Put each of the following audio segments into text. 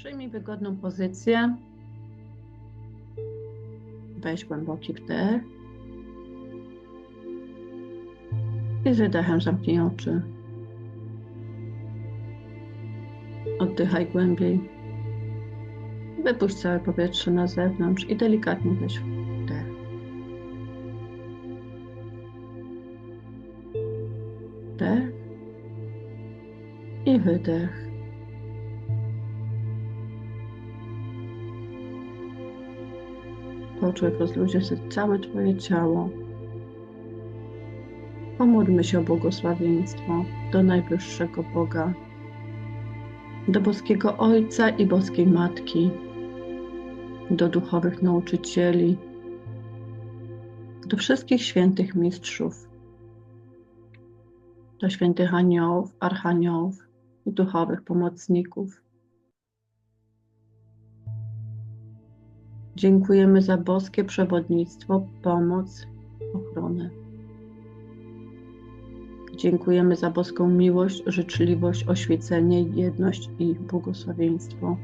Przyjmij wygodną pozycję. Weź głęboki wdech. I z wydechem zamknij oczy. Oddychaj głębiej. Wypuść całe powietrze na zewnątrz i delikatnie weź wdech. Wdech i wydech. Poczuj, jak rozluźnia się całe Twoje ciało. Pomódlmy się o błogosławieństwo do najwyższego Boga, do boskiego Ojca i boskiej Matki, do duchowych nauczycieli, do wszystkich świętych mistrzów, do świętych aniołów, archaniołów i duchowych pomocników. Dziękujemy za boskie przewodnictwo, pomoc, ochronę. Dziękujemy za boską miłość, życzliwość, oświecenie, jedność i błogosławieństwo.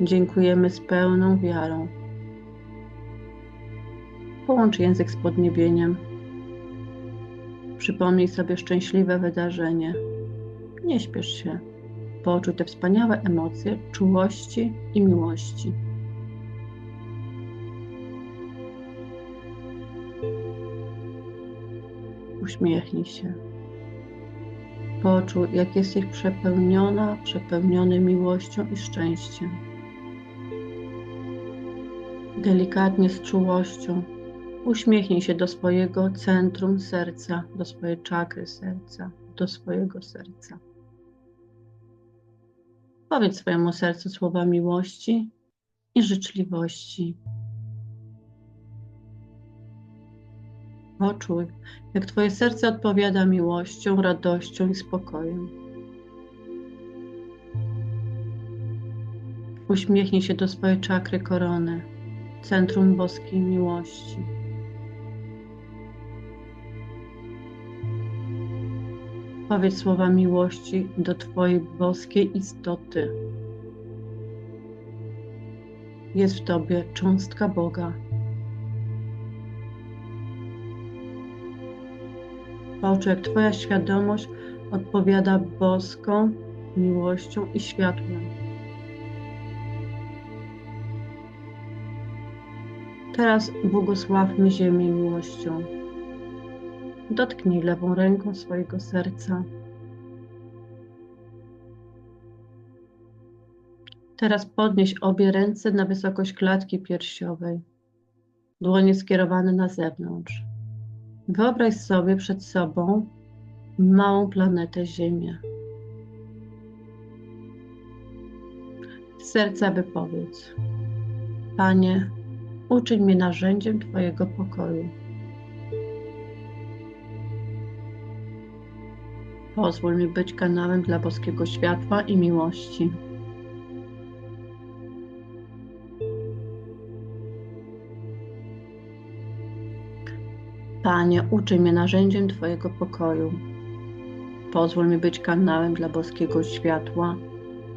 Dziękujemy z pełną wiarą. Połącz język z podniebieniem. Przypomnij sobie szczęśliwe wydarzenie. Nie śpiesz się. Poczuj te wspaniałe emocje czułości i miłości. Uśmiechnij się. Poczuj, jak jesteś przepełniona, przepełniony miłością i szczęściem. Delikatnie z czułością uśmiechnij się do swojego centrum serca, do swojej czakry serca, do swojego serca. Powiedz swojemu sercu słowa miłości i życzliwości. Poczuj, jak Twoje serce odpowiada miłością, radością i spokojem. Uśmiechnij się do swojej czakry korony, centrum boskiej miłości. Powiedz słowa miłości do Twojej boskiej istoty. Jest w Tobie cząstka Boga. Jak Twoja świadomość odpowiada boską miłością i światłem. Teraz błogosławmy Ziemię miłością. Dotknij lewą ręką swojego serca. Teraz podnieś obie ręce na wysokość klatki piersiowej, dłonie skierowane na zewnątrz. Wyobraź sobie przed sobą małą planetę Ziemię. Z serca wypowiedz: Panie, uczyń mnie narzędziem Twojego pokoju. Pozwól mi być kanałem dla boskiego światła i miłości. Panie, uczyń mnie narzędziem Twojego pokoju. Pozwól mi być kanałem dla boskiego światła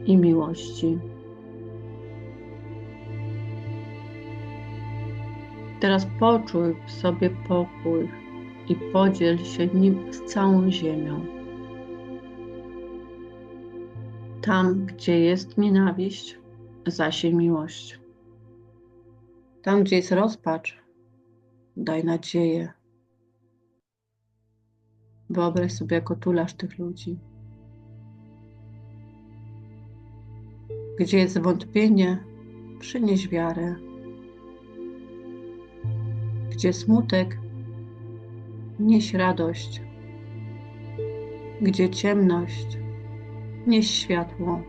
i miłości. Teraz poczuj w sobie pokój i podziel się nim z całą ziemią. Tam, gdzie jest nienawiść, zasiej miłość. Tam, gdzie jest rozpacz, daj nadzieję. Wyobraź sobie, jako tulasz tych ludzi. Gdzie jest wątpienie, przynieś wiarę. Gdzie smutek, nieś radość. Gdzie ciemność, nieś światło.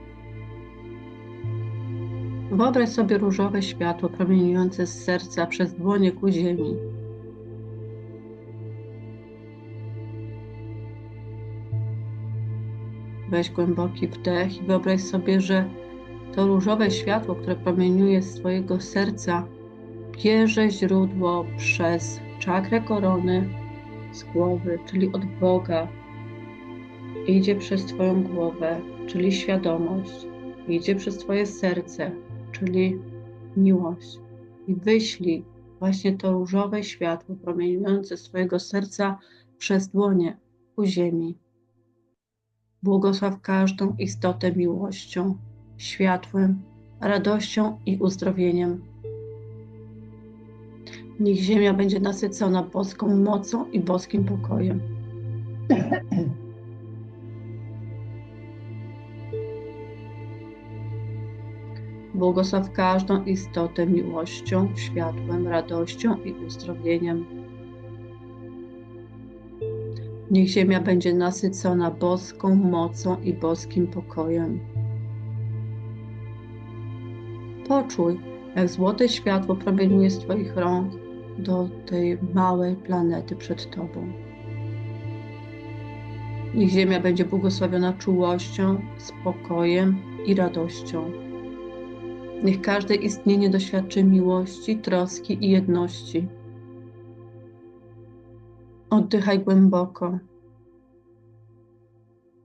Wyobraź sobie różowe światło promieniujące z serca przez dłonie ku ziemi. Weź głęboki wdech i wyobraź sobie, że to różowe światło, które promieniuje z Twojego serca, bierze źródło przez czakrę korony z głowy, czyli od Boga. Idzie przez Twoją głowę, czyli świadomość, idzie przez Twoje serce, czyli miłość, i wyślij właśnie to różowe światło promieniujące z Twojego serca przez dłonie ku ziemi. Błogosław każdą istotę miłością, światłem, radością i uzdrowieniem. Niech ziemia będzie nasycona boską mocą i boskim pokojem. Błogosław każdą istotę miłością, światłem, radością i uzdrowieniem. Niech ziemia będzie nasycona boską mocą i boskim pokojem. Poczuj, jak złote światło promieniuje z Twoich rąk do tej małej planety przed Tobą. Niech Ziemia będzie błogosławiona czułością, spokojem i radością. Niech każde istnienie doświadczy miłości, troski i jedności. Oddychaj głęboko.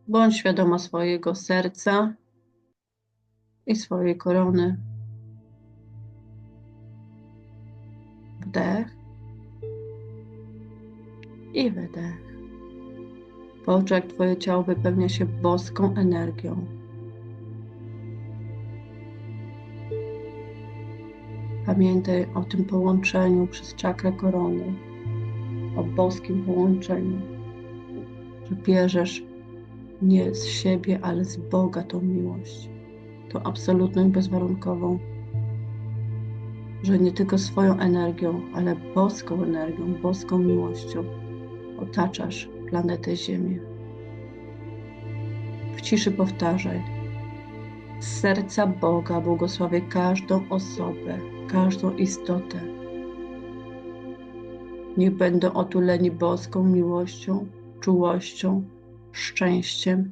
Bądź świadoma swojego serca i swojej korony. Wdech i wydech. Poczuj, jak Twoje ciało wypełnia się boską energią. Pamiętaj o tym połączeniu przez czakrę korony, o boskim połączeniu, że bierzesz nie z siebie, ale z Boga tą miłość, tą absolutną i bezwarunkową, że nie tylko swoją energią, ale boską energią, boską miłością otaczasz planetę Ziemię. W ciszy powtarzaj. Z serca Boga błogosławię każdą osobę, każdą istotę. Niech będą otuleni boską miłością, czułością, szczęściem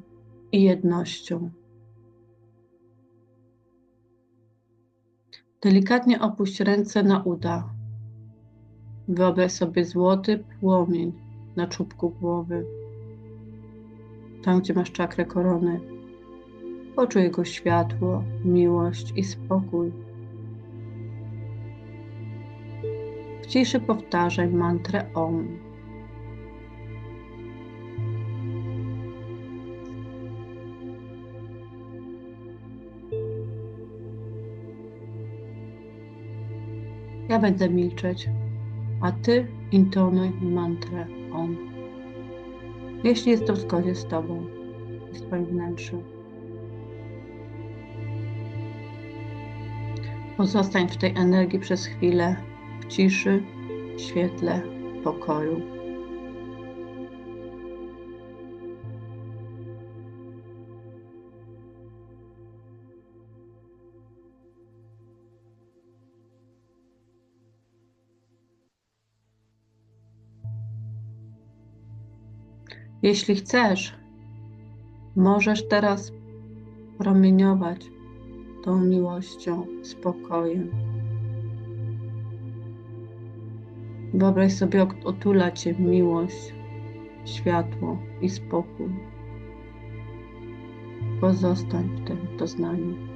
i jednością. Delikatnie opuść ręce na uda. Wyobraź sobie złoty płomień na czubku głowy. Tam, gdzie masz czakrę korony. Poczuj jego światło, miłość i spokój. W ciszy powtarzaj mantrę OM. Ja będę milczeć, a ty intonuj mantrę OM. Jeśli jest to w zgodzie z Tobą i Twoim wnętrzem. Pozostań w tej energii przez chwilę, w ciszy, świetle, pokoju. Jeśli chcesz, możesz teraz promieniować tą miłością, spokojem. Wyobraź sobie, otula Cię miłość, światło i spokój. Pozostań w tym doznaniu.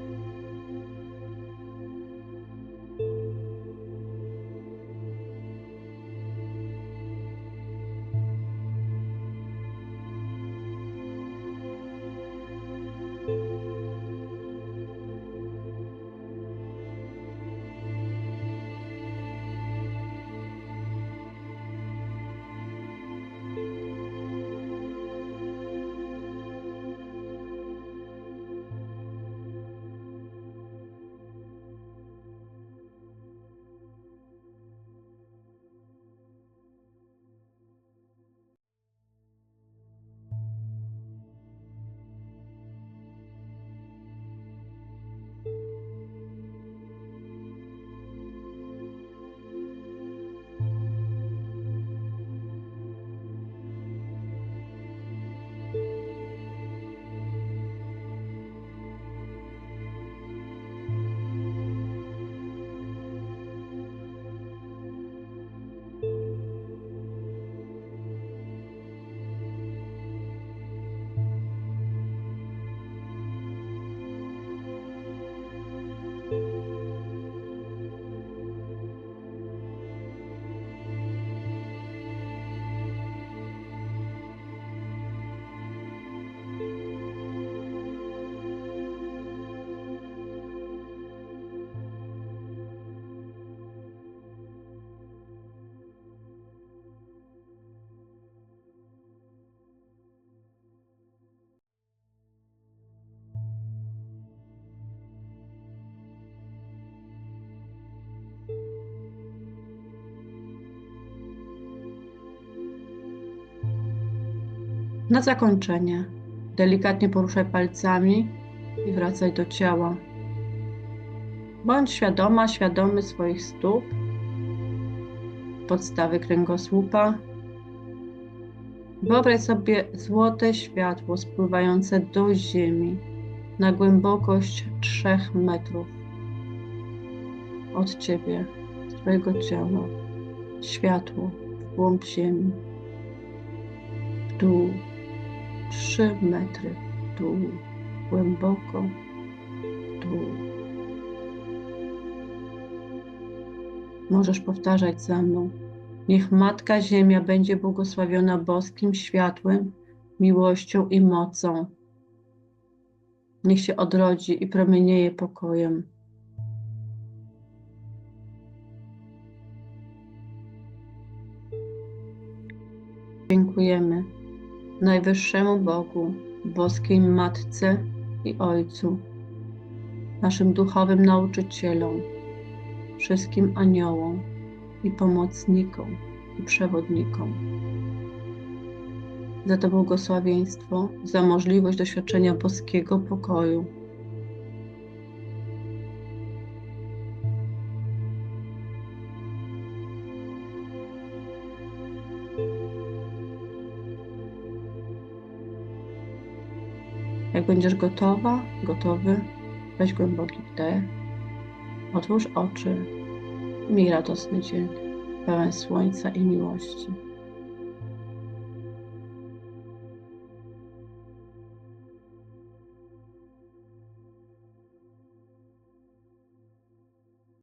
Na zakończenie delikatnie poruszaj palcami i wracaj do ciała. Bądź świadoma, świadomy swoich stóp, podstawy kręgosłupa. Wyobraź sobie złote światło spływające do ziemi na głębokość 3 metrów od ciebie, z twojego ciała. Światło w głąb ziemi. W dół 3 metry w dół, głęboko w dół. Możesz powtarzać za mną. Niech Matka Ziemia będzie błogosławiona boskim światłem, miłością i mocą. Niech się odrodzi i promienieje pokojem. Dziękujemy Najwyższemu Bogu, boskiej Matce i Ojcu, naszym duchowym nauczycielom, wszystkim aniołom i pomocnikom i przewodnikom. Za to błogosławieństwo, za możliwość doświadczenia boskiego pokoju. Jak będziesz gotowa, gotowy, weź głęboki wdech, otwórz oczy, miej radosny dzień, pełen słońca i miłości.